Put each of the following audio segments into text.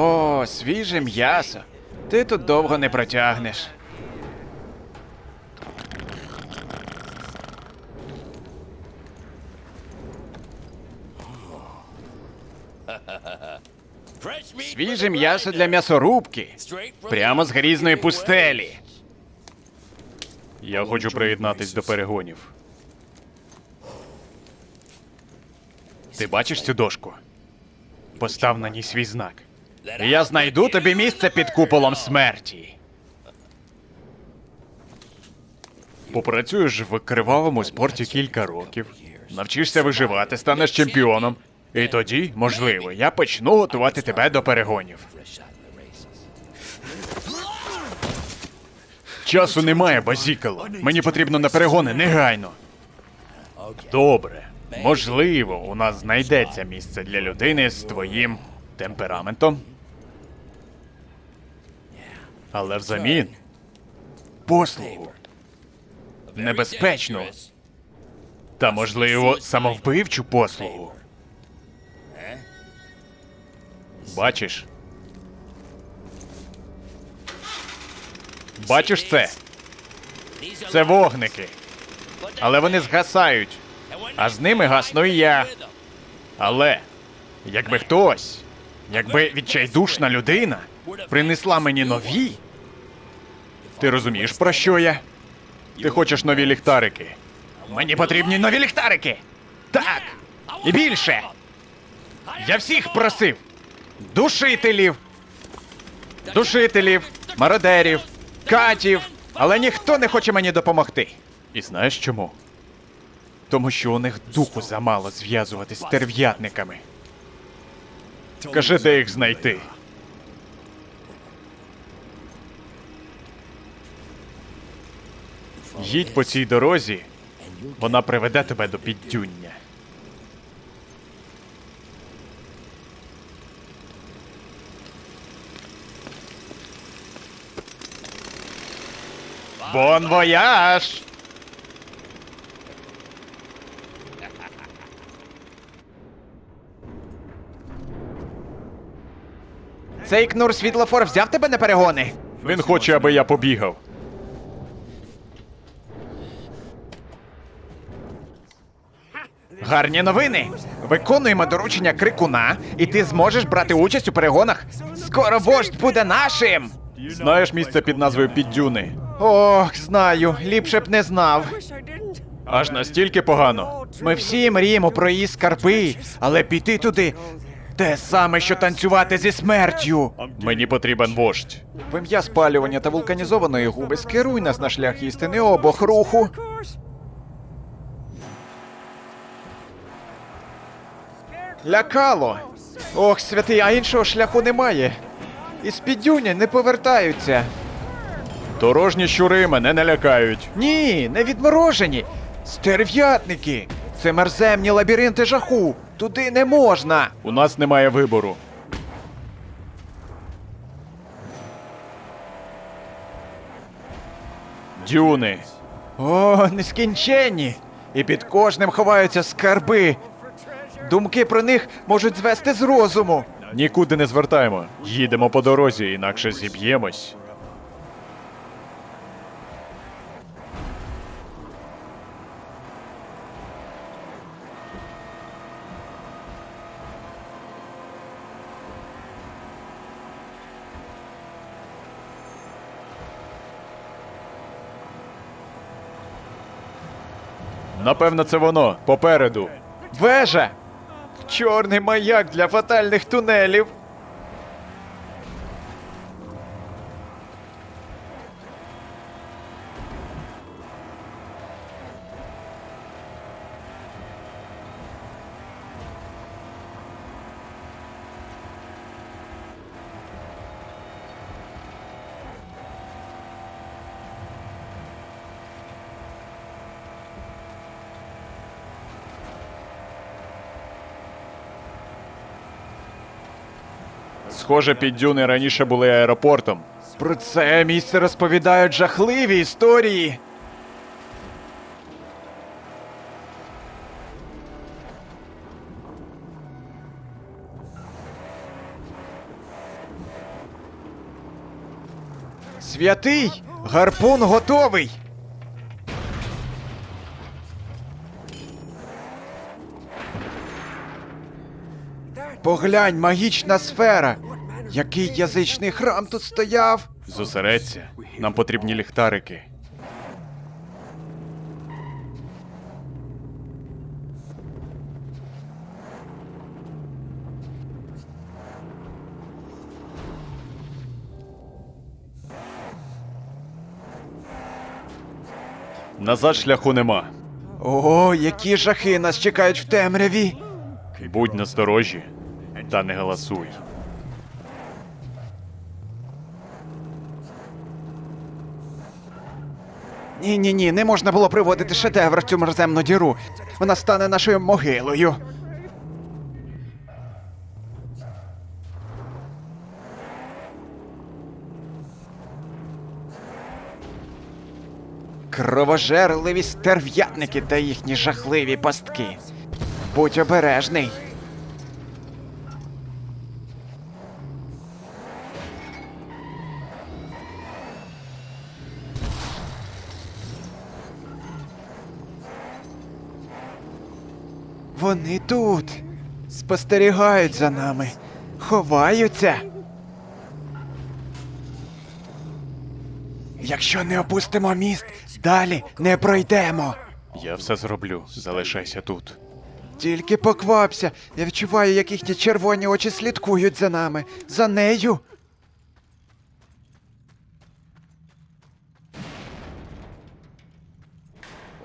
О, свіже м'ясо. Ти тут довго не протягнеш. Свіже м'ясо для м'ясорубки. Прямо з грізної пустелі. Я хочу приєднатись до перегонів. Ти бачиш цю дошку? Постав на ній свій знак. Я знайду тобі місце під куполом смерті. Попрацюєш в кривавому спорті кілька років, навчишся виживати, станеш чемпіоном. І тоді, можливо, я почну готувати тебе до перегонів. Часу немає, базікало. Мені потрібно на перегони негайно. Добре. Можливо, у нас знайдеться місце для людини з твоїм темпераментом. Але взамін послугу. Небезпечну. Та, можливо, самовбивчу послугу. Бачиш? Бачиш це? Це вогники. Але вони згасають. А з ними гасну і я. Але якби хтось, якби відчайдушна людина принесла мені нові. Ти розумієш, про що я? Ти хочеш нові ліхтарики. Мені потрібні нові ліхтарики. Так. І більше. Я всіх просив. Душителів. Душителів, мародерів, катів. Але ніхто не хоче мені допомогти. І знаєш чому? Тому що у них духу замало зв'язуватись з терв'ятниками. Кажи, де їх знайти. Їдь по цій дорозі, вона приведе тебе до піддюння. Бон вояж! Цей кнур світлофор взяв тебе на перегони? Він хоче, аби я побігав. Гарні новини. Виконуємо доручення крикуна, і ти зможеш брати участь у перегонах. Скоро вождь буде нашим. Знаєш місце під назвою Піддюни? Ох, знаю, ліпше б не знав. Аж настільки погано. Ми всі мріємо про її скарби, але піти туди те саме, що танцювати зі смертю. Мені потрібен вождь. В ім'я спалювання та вулканізованої губи скеруй нас на шлях істини обох руху. Лякало. Ох, святий, а іншого шляху немає. Із піддюня не повертаються. Дорожні щури мене не лякають. Ні, не відморожені. Стерв'ятники. Це мерземні лабіринти жаху. Туди не можна. У нас немає вибору. Дюни. О, нескінченні. І під кожним ховаються скарби. Думки про них можуть звести з розуму. Нікуди не звертаємо. Їдемо по дорозі, інакше зіб'ємось. Напевно, це воно попереду. Вежа! Чорний маяк для фатальних тунелів. Схоже, піддюни раніше були аеропортом. Про це місце розповідають жахливі історії. Святий! Гарпун готовий! Поглянь, магічна сфера! Який язичний храм тут стояв? Зосередься. Нам потрібні ліхтарики. Назад шляху нема. О, які жахи нас чекають в темряві! Будь насторожі та не галасуй. Ні, ні, ні, не можна було приводити шедевр в цю мерземну діру. Вона стане нашою могилою. Кровожерливі стерв'ятники та їхні жахливі пастки. Будь обережний. Вони тут. Спостерігають за нами. Ховаються. Якщо не опустимо міст, далі не пройдемо. Я все зроблю. Залишайся тут. Тільки поквапся. Я відчуваю, як їхні червоні очі слідкують за нами. За нею.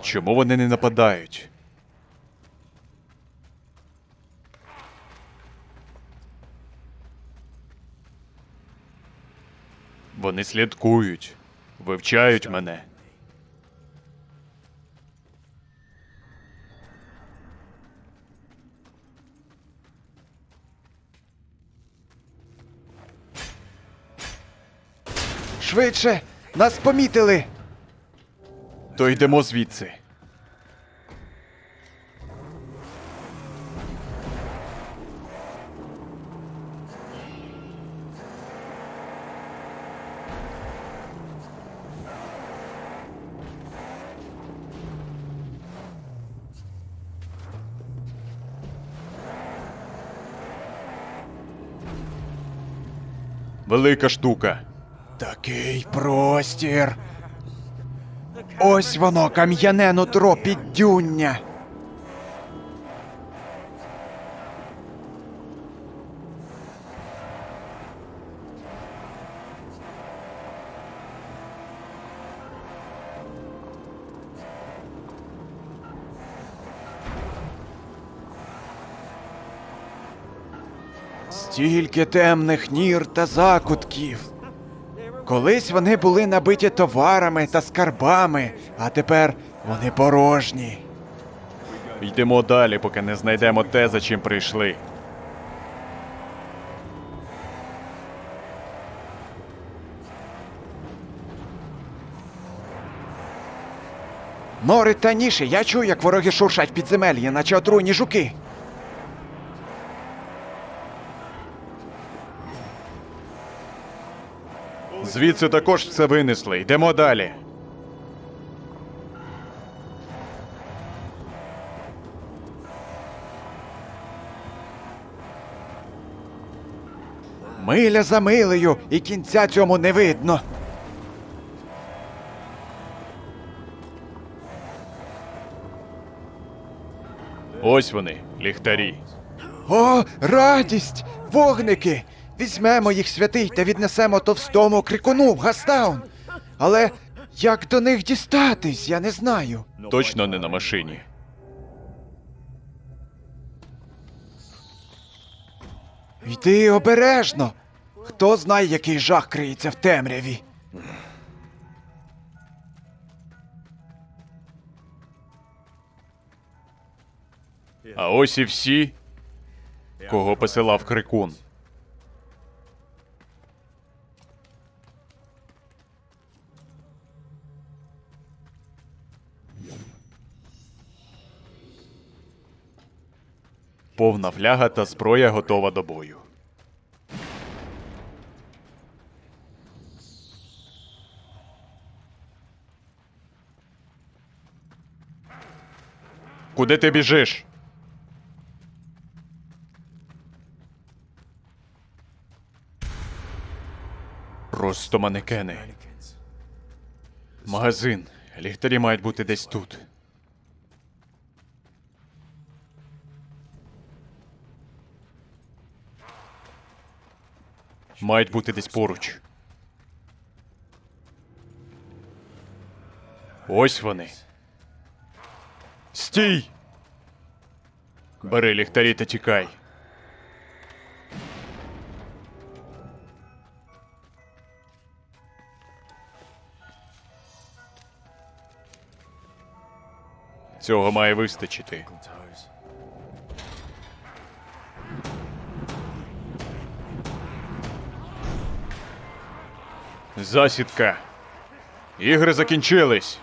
Чому вони не нападають? Вони слідкують, вивчають мене. Швидше, нас помітили. То йдемо звідси. Велика штука. Такий простір. Ось воно, кам'яне нутро піддюння. Стільки темних нір та закутків. Колись вони були набиті товарами та скарбами, а тепер вони порожні. Йдемо далі, поки не знайдемо те, за чим прийшли. Нори та ніші, я чую, як вороги шуршать в підземеллі, наче отруйні жуки. Звідси також все винесли. Йдемо далі. Миля за милею, і кінця цьому не видно. Ось вони, ліхтарі. О, радість! Вогники! Візьмемо їх святий та віднесемо товстому крикуну в Гастаун. Але як до них дістатись, я не знаю. Точно не на машині. Йди обережно. Хто знає, який жах криється в темряві. А ось і всі, кого посилав крикун. повна фляга та зброя готова до бою. Куди ти біжиш? Просто манекени. Магазин. Ліхтарі мають бути десь тут. Мають бути десь поруч. Ось вони. Стій! Бери ліхтарі та тікай. Цього має вистачити. Засідка. Ігри закінчились.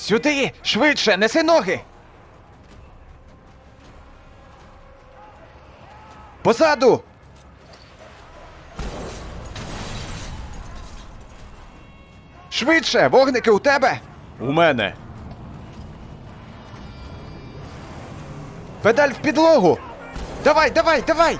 Сюди! Швидше, неси ноги! Позаду! Швидше! Вогники у тебе! У мене. Педаль в підлогу! Давай, давай, давай!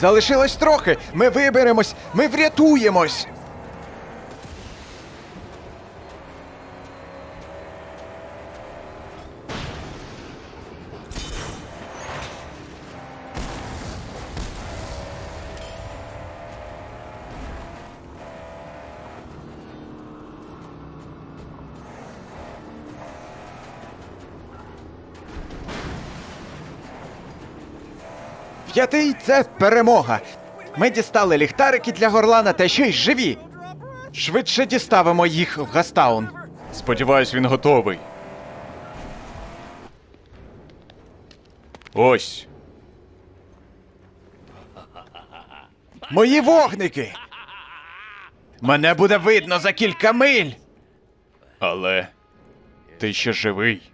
Залишилось трохи. Ми виберемось, ми врятуємось. П'ятий це перемога. Ми дістали ліхтарики для горлана та ще й живі. Швидше діставимо їх в Гастаун. Сподіваюсь, він готовий. Ось. Мої вогники! Мене буде видно за кілька миль. Але ти ще живий.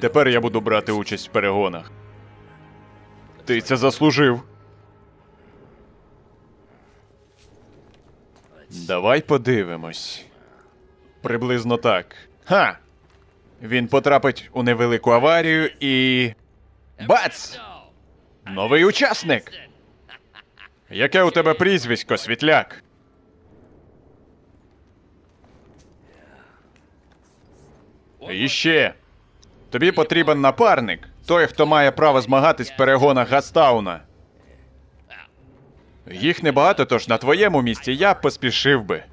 Тепер я буду брати участь в перегонах. Ти це заслужив. Давай подивимось. Приблизно так. Ха! Він потрапить у невелику аварію і. Бац! Новий учасник. Яке у тебе прізвисько, світляк? І ще. Тобі потрібен напарник, той, хто має право змагатись в перегонах Гастауна. Їх небагато, тож на твоєму місці я поспішив би.